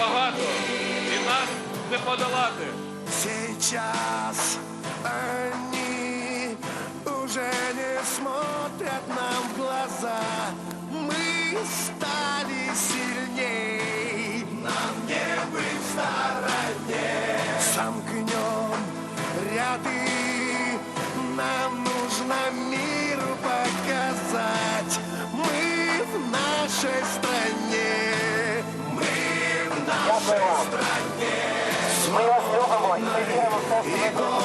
багато і нас не подолати. Сейчас они уже не смотрят нам в глаза. Мы стали сильней. Нам не быть в стороне. Сомкнем ряды. Нам нужно миру показать. Мы в нашей стране. Ми вас любимо. Ми віримо в те, що ви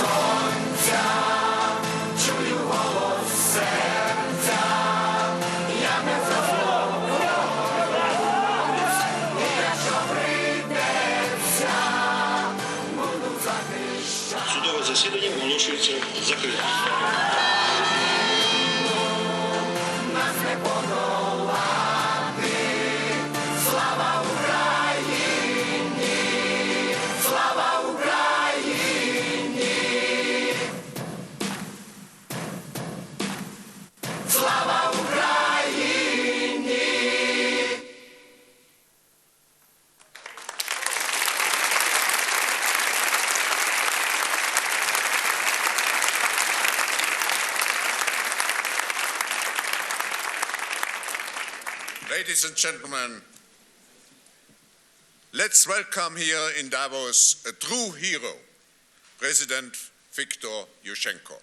сонця, чую голос серця, я не заснув, і якщо буду захищати. Судове засідання оголошується закритим. Ladies and gentlemen, let's welcome here in Davos a true hero, President Viktor Yushchenko.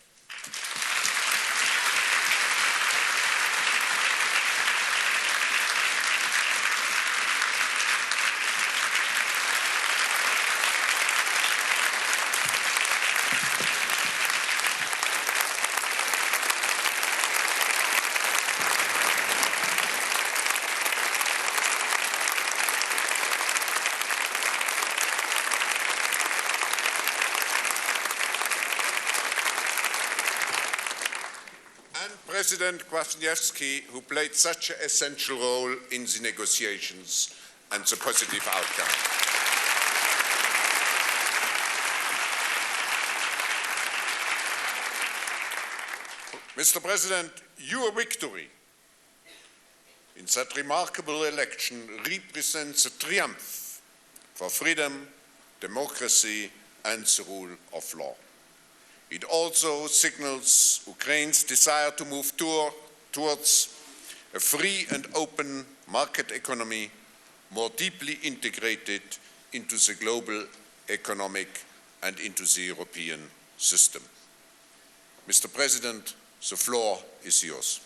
and President Kwasniewski, who played such an essential role in the negotiations and the positive outcome. Mr. President, your victory in that remarkable election represents a triumph for freedom, democracy, and the rule of law. It also signals Ukraine's desire to move toward, towards a free and open market economy more deeply integrated into the global economic and into the European system. Mr. President, the floor is yours.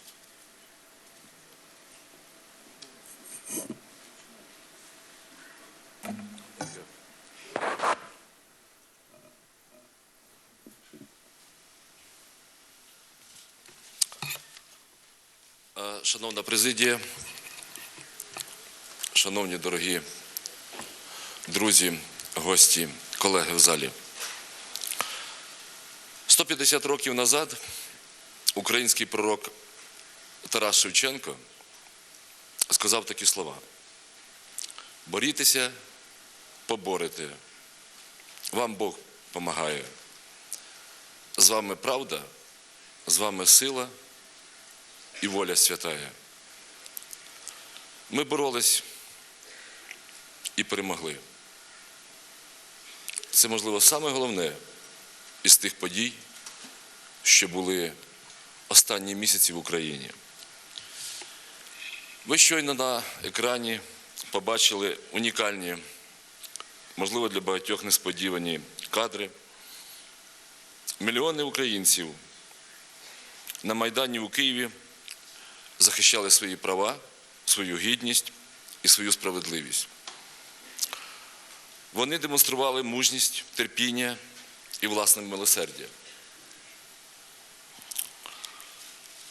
Шановна президія, шановні дорогі друзі, гості, колеги в залі. 150 років назад український пророк Тарас Шевченко сказав такі слова: борітеся, поборете, вам Бог помагає. З вами правда, з вами сила і воля святая. Ми боролись і перемогли. Це, можливо, саме головне із тих подій, що були останні місяці в Україні. Ви щойно на екрані побачили унікальні, можливо, для багатьох несподівані кадри. Мільйони українців на Майдані у Києві захищали свої права, свою гідність і свою справедливість. Вони демонстрували мужність, терпіння і власне милосердя.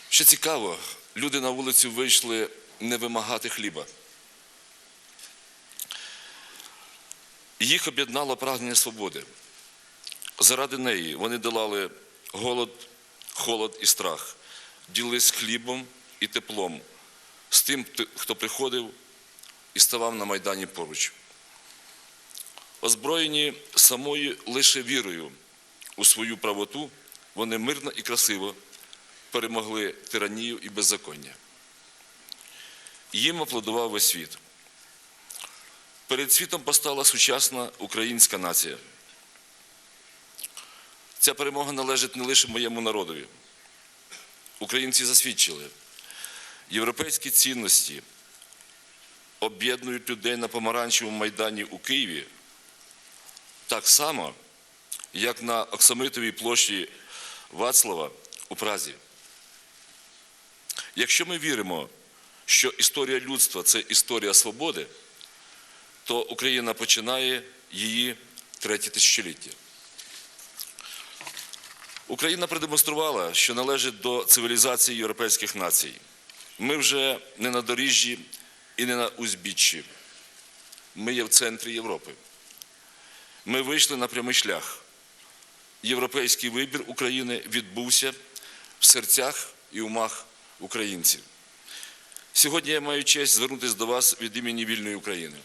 Що цікаво, люди на вулицю вийшли не вимагати хліба. Їх об'єднало прагнення свободи. Заради неї вони долали голод, холод і страх, ділились хлібом і теплом з тим, хто приходив і ставав на Майдані поруч. Озброєні самою лише вірою у свою правоту, вони мирно і красиво перемогли тиранію і беззаконня. Їм аплодував весь світ. Перед світом постала сучасна українська нація. Ця перемога належить не лише моєму народові. Українці засвідчили, європейські цінності об'єднують людей на помаранчевому майдані у Києві так само, як на Оксамитовій площі Вацлава у Празі. Якщо ми віримо, що історія людства це історія свободи, то Україна починає її третє тисячоліття. Україна продемонструвала, що належить до цивілізації європейських націй. Ми вже не на доріжжі і не на узбіччі. Ми є в центрі Європи. Ми вийшли на прямий шлях. Європейський вибір України відбувся в серцях і умах українців. Сьогодні я маю честь звернутися до вас від імені вільної України.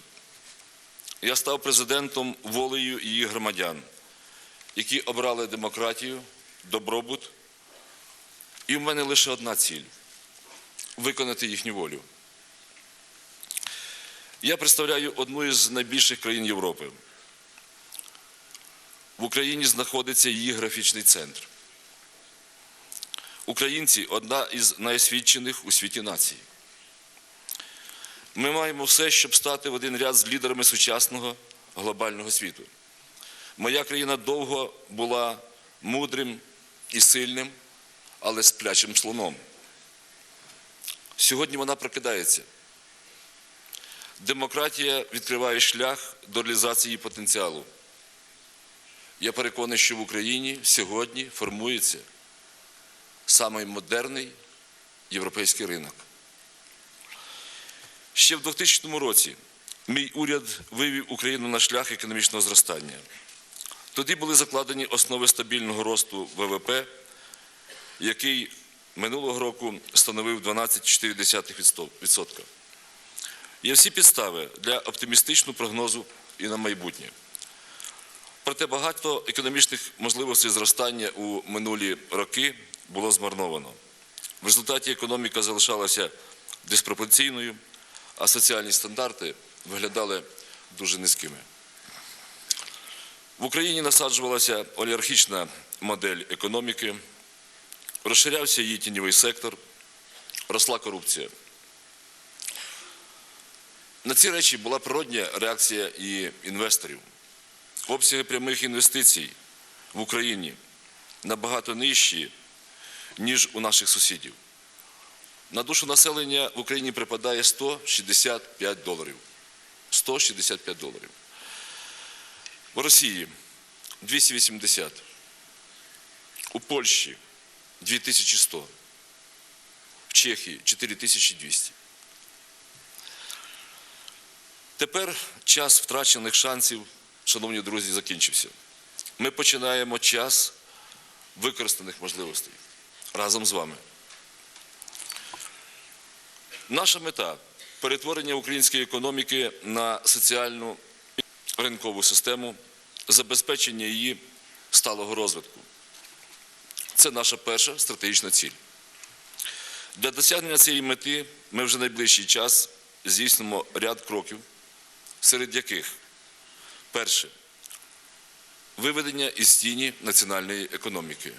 Я став президентом волею її громадян, які обрали демократію, добробут. І в мене лише одна ціль виконати їхню волю. Я представляю одну із найбільших країн Європи. В Україні знаходиться її графічний центр. Українці одна із найосвічених у світі націй. Ми маємо все, щоб стати в один ряд з лідерами сучасного глобального світу. Моя країна довго була мудрим і сильним, але сплячим слоном. Сьогодні вона прокидається. Демократія відкриває шлях до реалізації потенціалу. Я переконаний, що в Україні сьогодні формується самий модерний європейський ринок. Ще в 2000 році мій уряд вивів Україну на шлях економічного зростання. Тоді були закладені основи стабільного росту ВВП, який минулого року становив 12,4%. Є всі підстави для оптимістичного прогнозу і на майбутнє. Проте багато економічних можливостей зростання у минулі роки було змарновано. В результаті економіка залишалася диспропорційною, а соціальні стандарти виглядали дуже низькими. В Україні насаджувалася олігархічна модель економіки, розширявся її тіньовий сектор, росла корупція. На ці речі була природня реакція і інвесторів. Обсяги прямих інвестицій в Україні набагато нижчі, ніж у наших сусідів. На душу населення в Україні припадає 165 доларів. 165 доларів. В Росії 280. У Польщі 2100. В Чехії 4200. Тепер час втрачених шансів, шановні друзі, закінчився. Ми починаємо час використаних можливостей разом з вами. Наша мета перетворення української економіки на соціальну ринкову систему, забезпечення її сталого розвитку. Це наша перша стратегічна ціль. Для досягнення цієї мети ми вже найближчий час здійснимо ряд кроків, серед яких перше виведення із тіні національної економіки.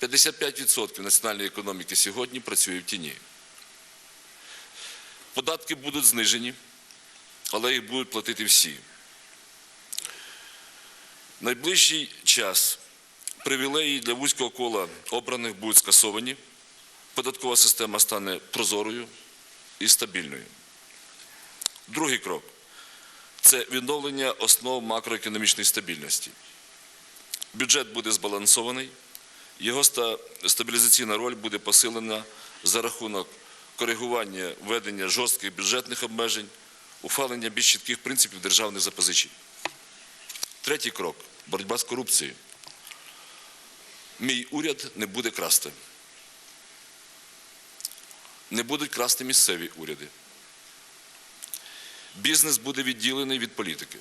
55% національної економіки сьогодні працює в тіні. Податки будуть знижені, але їх будуть платити всі. Найближчий час привілеї для вузького кола обраних будуть скасовані, податкова система стане прозорою і стабільною. Другий крок це відновлення основ макроекономічної стабільності. Бюджет буде збалансований, його стабілізаційна роль буде посилена за рахунок коригування введення жорстких бюджетних обмежень, ухвалення більш чітких принципів державних запозичень. Третій крок боротьба з корупцією. Мій уряд не буде красти. Не будуть красти місцеві уряди. Бізнес буде відділений від політики.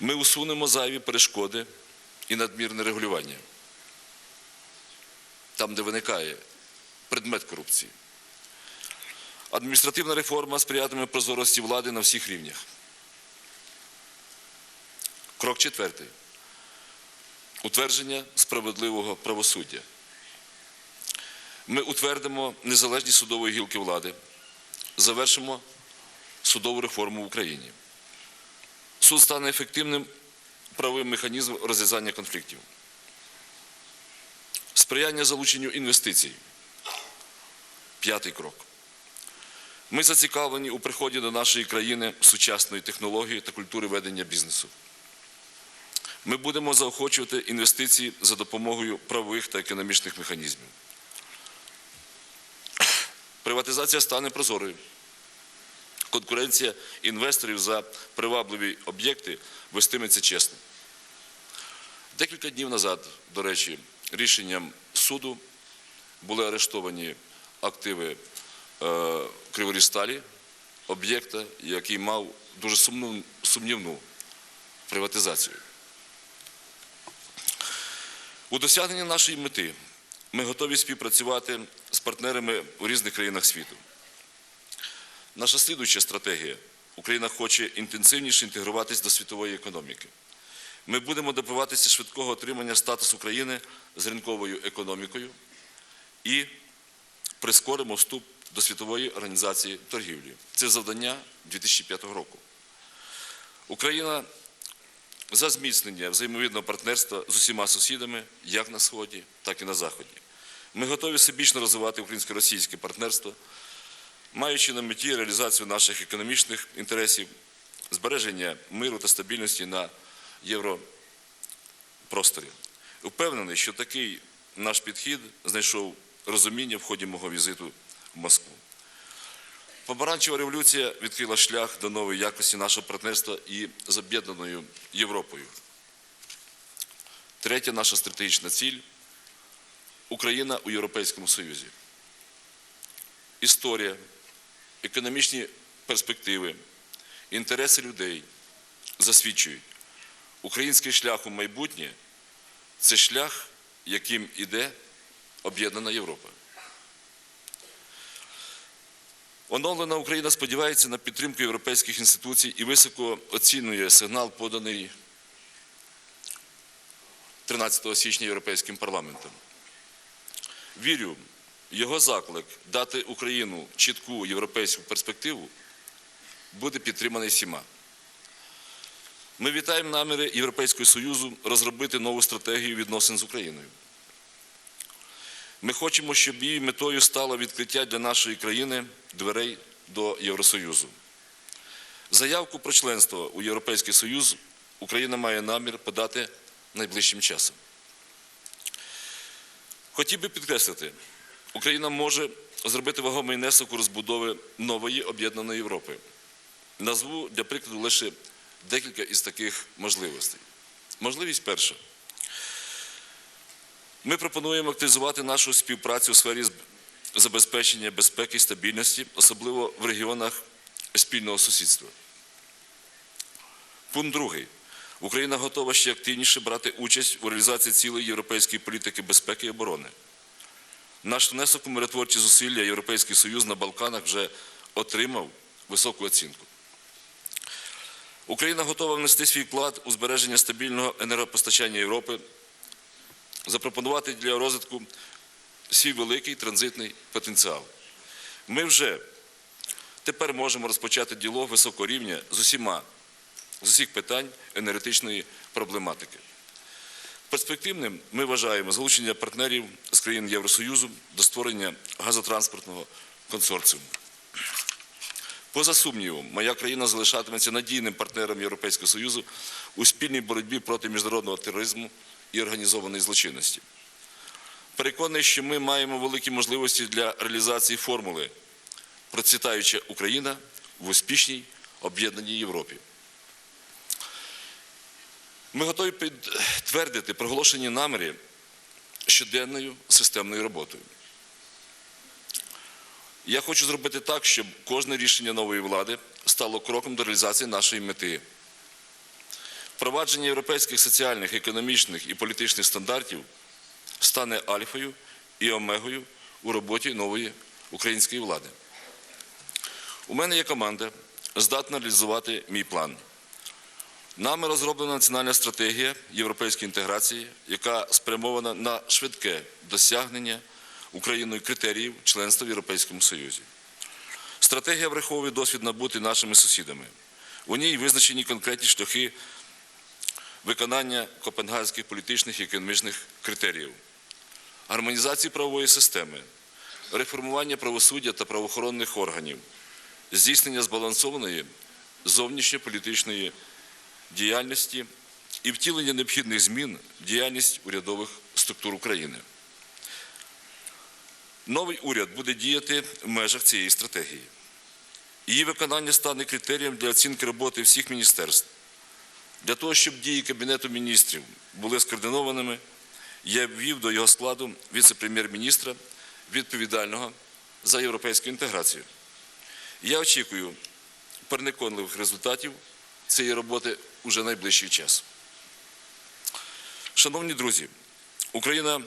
Ми усунемо зайві перешкоди і надмірне регулювання. Там, де виникає предмет корупції. Адміністративна реформа сприятиме прозорості влади на всіх рівнях. Крок четвертий. Утвердження справедливого правосуддя. Ми утвердимо незалежність судової гілки влади, завершимо судову реформу в Україні. Суд стане ефективним правовим механізмом розв'язання конфліктів. Сприяння залученню інвестицій. П'ятий крок. Ми зацікавлені у приході до нашої країни сучасної технології та культури ведення бізнесу. Ми будемо заохочувати інвестиції за допомогою правових та економічних механізмів. Приватизація стане прозорою. Конкуренція інвесторів за привабливі об'єкти вестиметься чесно. Декілька днів назад, до речі, рішенням суду були арештовані активи е, Криворісталі, об'єкта, який мав дуже сумнівну приватизацію. У досягненні нашої мети ми готові співпрацювати з партнерами у різних країнах світу. Наша слідуюча стратегія Україна хоче інтенсивніше інтегруватись до світової економіки. Ми будемо добиватися швидкого отримання статусу країни з ринковою економікою і прискоримо вступ до світової організації торгівлі. Це завдання 2005 року. Україна за зміцнення взаємовідного партнерства з усіма сусідами, як на Сході, так і на Заході. Ми готові всебічно розвивати українсько-російське партнерство, маючи на меті реалізацію наших економічних інтересів, збереження миру та стабільності на європросторі. Впевнений, що такий наш підхід знайшов розуміння в ході мого візиту в Москву. Помаранчева революція відкрила шлях до нової якості нашого партнерства і з об'єднаною Європою. Третя наша стратегічна ціль Україна у Європейському Союзі. Історія, економічні перспективи, інтереси людей засвідчують, український шлях у майбутнє це шлях, яким іде об'єднана Європа. Оновлена Україна сподівається на підтримку європейських інституцій і високо оцінює сигнал, поданий 13 січня Європейським парламентом. Вірю, його заклик дати Україну чітку європейську перспективу буде підтриманий всіма. Ми вітаємо наміри Європейського Союзу розробити нову стратегію відносин з Україною. Ми хочемо, щоб її метою стало відкриття для нашої країни дверей до Євросоюзу. Заявку про членство у Європейський Союз Україна має намір подати найближчим часом. Хотів би підкреслити, Україна може зробити вагомий внесок у розбудови нової об'єднаної Європи. Назву для прикладу лише декілька із таких можливостей. Можливість перша. Ми пропонуємо активізувати нашу співпрацю у сфері забезпечення безпеки і стабільності, особливо в регіонах спільного сусідства. Пункт другий. Україна готова ще активніше брати участь у реалізації цілої європейської політики безпеки і оборони. Наш внесок у миротворчі зусилля Європейський Союз на Балканах вже отримав високу оцінку. Україна готова внести свій вклад у збереження стабільного енергопостачання Європи, запропонувати для розвитку свій великий транзитний потенціал. Ми вже тепер можемо розпочати діалог високого рівня з усіма, з усіх питань енергетичної проблематики. Перспективним ми вважаємо залучення партнерів з країн Євросоюзу до створення газотранспортного консорціуму. Поза сумнівом, моя країна залишатиметься надійним партнером Європейського Союзу у спільній боротьбі проти міжнародного тероризму і організованої злочинності. Переконаний, що ми маємо великі можливості для реалізації формули процвітаюча Україна в успішній об'єднаній Європі. Ми готові підтвердити проголошені наміри щоденною системною роботою. Я хочу зробити так, щоб кожне рішення нової влади стало кроком до реалізації нашої мети. Впровадження європейських соціальних, економічних і політичних стандартів стане альфою і омегою у роботі нової української влади. У мене є команда, здатна реалізувати мій план. Нами розроблена національна стратегія європейської інтеграції, яка спрямована на швидке досягнення Україною критеріїв членства в Європейському Союзі. Стратегія враховує досвід набути нашими сусідами. У ній визначені конкретні шляхи виконання копенгагенських політичних і економічних критеріїв, гармонізації правової системи, реформування правосуддя та правоохоронних органів, здійснення збалансованої зовнішньополітичної діяльності і втілення необхідних змін в діяльність урядових структур України. Новий уряд буде діяти в межах цієї стратегії. Її виконання стане критерієм для оцінки роботи всіх міністерств. Для того, щоб дії Кабінету міністрів були скоординованими, я ввів до його складу віце-прем'єр-міністра, відповідального за європейську інтеграцію. Я очікую переконливих результатів цієї роботи уже найближчий час. Шановні друзі, Україна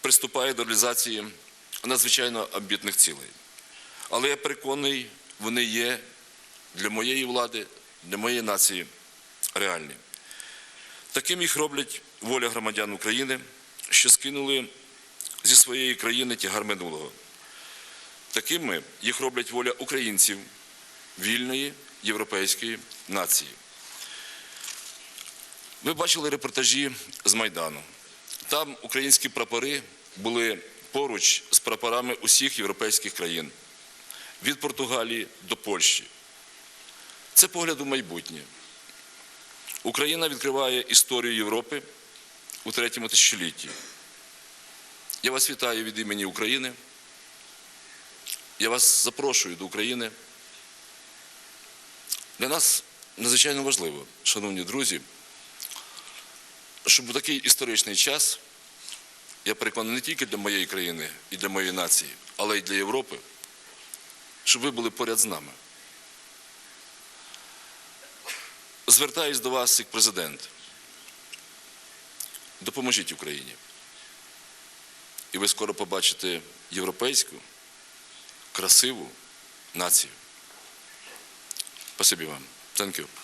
приступає до реалізації надзвичайно амбітних цілей. Але я переконаний, вони є для моєї влади, для моєї нації реальні. Таким їх роблять воля громадян України, що скинули зі своєї країни тягар минулого. Такими їх роблять воля українців вільної європейської нації. Ви бачили репортажі з Майдану. Там українські прапори були поруч з прапорами усіх європейських країн від Португалії до Польщі. Це погляд у майбутнє. Україна відкриває історію Європи у третьому тисячолітті. Я вас вітаю від імені України. Я вас запрошую до України. Для нас надзвичайно важливо, шановні друзі, щоб у такий історичний час, я переконаний не тільки для моєї країни і для моєї нації, але й для Європи, щоб ви були поряд з нами. Звертаюсь до вас як президент. Допоможіть Україні. І ви скоро побачите європейську, красиву націю. Спасибі вам. Thank.